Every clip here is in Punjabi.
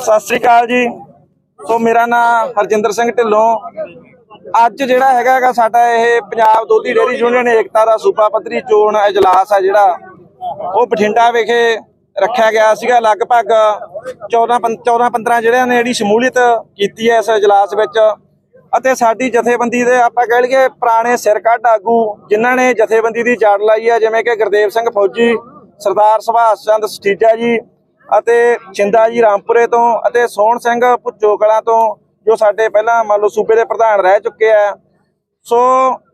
ਸਤਿ ਸ੍ਰੀ ਅਕਾਲ ਜੀ। ਸੋ ਮੇਰਾ ਨਾਮ ਹਰਜਿੰਦਰ ਸਿੰਘ ਢਿੱਲੋਂ। ਅੱਜ ਜਿਹੜਾ ਹੈਗਾ ਸਾਡਾ ਇਹ ਪੰਜਾਬ ਦੁੱਧੀ ਡੇਅਰੀ ਯੂਨੀਅਨ ਏਕਤਾ ਦਾ ਸੂਬਾ ਪੱਧਰੀ ਚੋਣ ਇਜਲਾਸ ਆ ਜਿਹੜਾ ਉਹ ਬਠਿੰਡਾ ਵਿਖੇ ਰੱਖਿਆ ਗਿਆ ਸੀਗਾ। ਲਗਭਗ 14 14 15 ਜਿਹੜਿਆਂ ਨੇ ਜਿਹੜੀ ਸ਼ਮੂਲੀਅਤ ਕੀਤੀ ਹੈ ਇਸ ਇਜਲਾਸ ਵਿੱਚ। ਅਤੇ ਸਾਡੀ ਜਥੇਬੰਦੀ ਦੇ ਆਪਾਂ ਕਹਿ ਲਈਏ ਪੁਰਾਣੇ ਸਿਰ ਕੱਢ ਆਗੂ ਜਿਨ੍ਹਾਂ ਨੇ ਜਥੇਬੰਦੀ ਦੀ ਜੜ ਲਾਈ ਹੈ ਜਿਵੇਂ ਕਿ ਗੁਰਦੇਵ ਸਿੰਘ ਫੌਜੀ ਸਰਦਾਰ ਸੁਭਾਸ਼ ਚੰਦ ਸਟੀਜਾ ਜੀ ਅਤੇ ਛਿੰਦਾ ਜੀ ਰਾਮਪੁਰੇ ਤੋਂ ਅਤੇ ਸੋਹਣ ਸਿੰਘ ਭੁੱਚੋ ਕਲਾਂ ਤੋਂ, ਜੋ ਸਾਡੇ ਪਹਿਲਾਂ ਮੰਨ ਲਓ ਸੂਬੇ ਦੇ ਪ੍ਰਧਾਨ ਰਹਿ ਚੁੱਕੇ ਆ। ਸੋ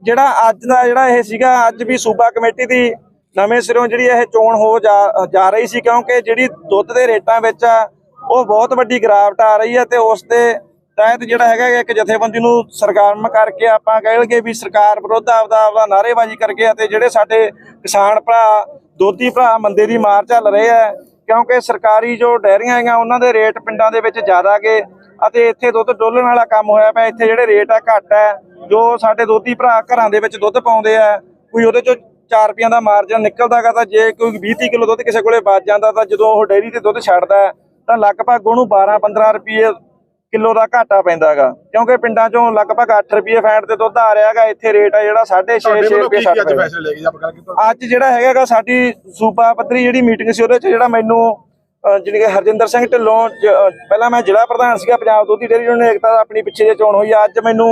ਜਿਹੜਾ ਅੱਜ ਦਾ ਜਿਹੜਾ ਇਹ ਸੀਗਾ, ਅੱਜ ਵੀ ਸੂਬਾ ਕਮੇਟੀ ਦੀ ਨਵੇਂ ਸਿਰੋਂ ਜਿਹੜੀ ਇਹ ਚੋਣ ਹੋ ਜਾ ਰਹੀ ਸੀ, ਕਿਉਂਕਿ ਜਿਹੜੀ ਦੁੱਧ ਦੇ ਰੇਟਾਂ ਵਿੱਚ ਆ, ਉਹ ਬਹੁਤ ਵੱਡੀ ਗਿਰਾਵਟ ਆ ਰਹੀ ਹੈ ਤੇ ਉਸ ਦੇ ਤਹਿਤ ਜਿਹੜਾ ਹੈਗਾ ਇੱਕ ਜਥੇਬੰਦੀ ਨੂੰ ਸਰਗਰਮ ਕਰਕੇ ਆਪਾਂ ਕਹਿ ਲਈਏ ਵੀ ਸਰਕਾਰ ਵਿਰੁੱਧ ਆਪਦਾ ਆਪਦਾ ਨਾਅਰੇਬਾਜ਼ੀ ਕਰਕੇ ਅਤੇ ਜਿਹੜੇ ਸਾਡੇ ਕਿਸਾਨ ਭਰਾ ਦੋਧੀ ਭਰਾ ਮੰਦੇ ਦੀ ਮਾਰ ਚੱਲ ਰਹੇ ਆ ਕਿਉਂਕਿ ਸਰਕਾਰੀ ਜੋ ਡੈਰੀਆਂ ਹੈਗੀਆਂ ਉਹਨਾਂ ਦੇ ਰੇਟ ਪਿੰਡਾਂ ਦੇ ਵਿੱਚ ਜ਼ਿਆਦਾ ਗਏ ਅਤੇ ਇੱਥੇ ਦੁੱਧ ਡੋਲਣ ਵਾਲਾ ਕੰਮ ਹੋਇਆ ਪਿਆ ਇੱਥੇ ਜਿਹੜੇ ਰੇਟ ਆ ਘੱਟ ਹੈ ਜੋ ਸਾਡੇ ਦੋਧੀ ਭਰਾ ਘਰਾਂ ਦੇ ਵਿੱਚ ਦੁੱਧ ਪਾਉਂਦੇ ਆ ਕੋਈ ਉਹਦੇ ਚੋਂ 4 ਰੁਪਈਆ ਦਾ ਮਾਰਜਨ ਨਿਕਲਦਾਗਾ ਤਾਂ ਜੇ ਕੋਈ 20 ਕਿਲੋ ਦੁੱਧ ਕਿਸੇ ਕੋਲੇ ਬਚ ਜਾਂਦਾ ਤਾਂ ਜਦੋਂ ਉਹ ਡੇਅਰੀ ਤੇ ਦੁੱਧ ਛੱਡਦਾ ਹੈ, ਤਾਂ ਲਗਭਗ ਉਹਨੂੰ 12-15 ਰੁਪਏ ਕਿਲੋ ਦਾ ਘਾਟਾ ਪੈਂਦਾਗਾ। ਕਿਉਂਕਿ ਪਿੰਡਾਂ ਚੋਂ ਲਗਭਗ 8 ਰੁਪਏ ਫੈਂਟ ਤੇ ਦੁੱਧ ਆ ਰਿਹਾਗਾ ਇੱਥੇ ਰੇਟ ਆ ਜਿਹੜਾ 6.5 ਤੁਹਾਡੇ 6 ਵੱਲੋਂ ਰੁਪਏ ਕੀ ਕੀ ਅੱਜ 60 ਫੈਸਲੇ ਲੈ ਗਏ ਆਪਾਂ ਅੱਜ ਜਿਹੜਾ ਹੈਗਾਗਾ ਸਾਡੀ ਸੂਬਾ ਪੱਧਰੀ ਜਿਹੜੀ ਮੀਟਿੰਗ ਸੀ ਉਹਦੇ ਚ ਜਿਹੜਾ ਮੈਨੂੰ ਜਿਹੜੀ ਕਿ ਹਰਜਿੰਦਰ ਸਿੰਘ ਢਿੱਲੋਂ ਪਹਿਲਾਂ ਮੈਂ ਜ਼ਿਲ੍ਹਾ ਪ੍ਰਧਾਨ ਸੀਗਾ ਪੰਜਾਬ ਦੁੱਧੀ ਡੇਅਰੀ ਯੂਨੀਅਨ ਏਕਤਾ ਦਾ ਆਪਣੀ ਪਿੱਛੇ ਜੇ ਚੋਣ ਹੋਈ। ਆ। ਅੱਜ ਮੈਨੂੰ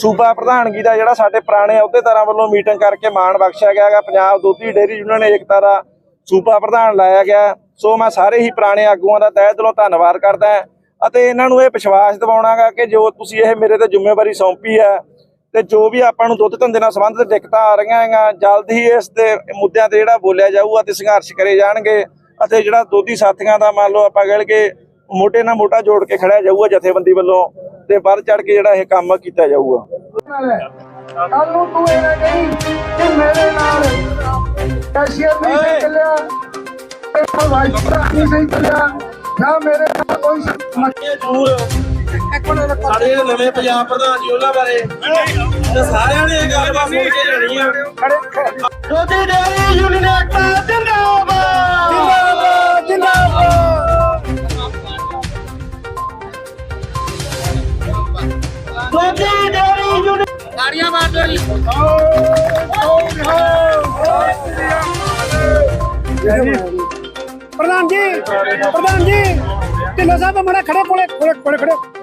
ਸੂਬਾ ਪ੍ਰਧਾਨਗੀ ਦਾ ਜਿਹੜਾ ਸਾਡੇ ਪੁਰਾਣੇ ਅਹੁਦੇਦਾਰਾਂ ਵੱਲੋਂ ਮੀਟਿੰਗ ਕਰਕੇ ਮਾਣ ਬਖਸ਼ਿਆ ਗਿਆ ਹੈਗਾ। ਪੰਜਾਬ ਦੁੱਧੀ ਡੇਅਰੀ ਯੂਨੀਅਨ ਏਕਤਾ ਦਾ ਸੂਬਾ ਪ੍ਰਧਾਨ ਲਾਇਆ ਗਿਆ। ਸੋ ਮੈਂ ਸਾਰੇ ਹੀ ਪੁਰਾਣੇ ਆਗੂਆਂ ਦਾ ਤਹਿ ਦਿਲੋਂ ਧੰਨਵਾਦ ਕਰਦਾ ਹਾਂ। ਅਤੇ ਇਹਨਾਂ ਨੂੰ ਇਹ ਵਿਸ਼ਵਾਸ ਦਿਵਾਉਣਾਗਾ ਕਿ ਜੋ ਤੁਸੀਂ ਇਹ ਮੇਰੇ ਤੇ ਜ਼ਿੰਮੇਵਾਰੀ ਸੌਂਪੀ ਹੈ ਤੇ ਜੋ ਵੀ ਆਪਾਂ ਨੂੰ ਦੁੱਧ ਧੰਦੇ ਨਾਲ ਸੰਬੰਧਿਤ ਦਿੱਕਤਾਂ ਆ ਰਹੀਆਂ ਹੈਗੀਆਂ ਜਲਦ ਹੀ ਇਸ ਤੇ ਮੁੱਦਿਆਂ ਤੇ ਜਿਹੜਾ ਬੋਲਿਆ ਜਾਊਗਾ ਤੇ ਸੰਘਰਸ਼ ਕਰੇ ਜਾਣਗੇ ਅਤੇ ਜਿਹੜਾ ਦੋਧੀ ਸਾਥੀਆਂ ਦਾ ਮੰਨ ਲਓ ਆਪਾਂ ਕਹਿ ਲਈਏ ਮੋਢੇ ਨਾਲ ਮੋਢਾ ਜੋੜ ਕੇ ਖੜਿਆ ਜਾਊਗਾ ਜਥੇਬੰਦੀ ਵੱਲੋਂ ਤੇ ਵੱਧ ਚੜ ਕੇ ਜਿਹੜਾ ਇਹ ਕੰਮ ਕੀਤਾ ਜਾਊਗਾ। ਕੱਲ ਨੂੰ ਤੂੰ ਇਹ ਨਾ ਕਹੀਂ ਕਿ ਮੇਰੇ ਨਾਲ ਕੈਸ਼ੀਅਰ ਨਹੀਂ ਸਹੀ ਚੱਲਿਆ ਤੇ ਵਾਈਸ ਪ੍ਰਧਾਨ ਨਹੀਂ ਸਹੀ ਚੱਲਿਆ ਜਾਂ ਮੇਰੇ ਨਾਲ ਕੋਈ ਜ਼ਰੂਰ ਸਾਡੇ ਨਵੇਂ ਪੰਜਾਬ ਪ੍ਰਧਾਨ ਜੀ ਉਹਨਾਂ ਬਾਰੇ। ਤੇ ਸਾਰਿਆਂ ਨੇ ਇਹ ਗੱਲਬਾਤ ਸੁਣ ਕੇ ਜਾਣੀ ਆ। ਦੋਦੀ ਡੇਰੀ ਯੂਨੀਅਨ ਏਕਤਾ ਜਿੰਦਾਬਾਦ। ਜਿੰਦਾਬਾਦ ਜਿੰਦਾਬਾਦ। ਦੋਦੀ ਡੇਰੀ ਯੂਨੀਅਨ ਤਾੜੀਆਂ ਮਾਰ ਦਿਓ ਜੀ। ਪ੍ਰਧਾਨ ਜੀ ਪ੍ਰਧਾਨ ਜੀ ਢਿੱਲੋਂ ਸਾਹਿਬ ਮੜਾ ਖੜੇ ਕੋਲੇ ਕੋਲੇ ਖੜੇ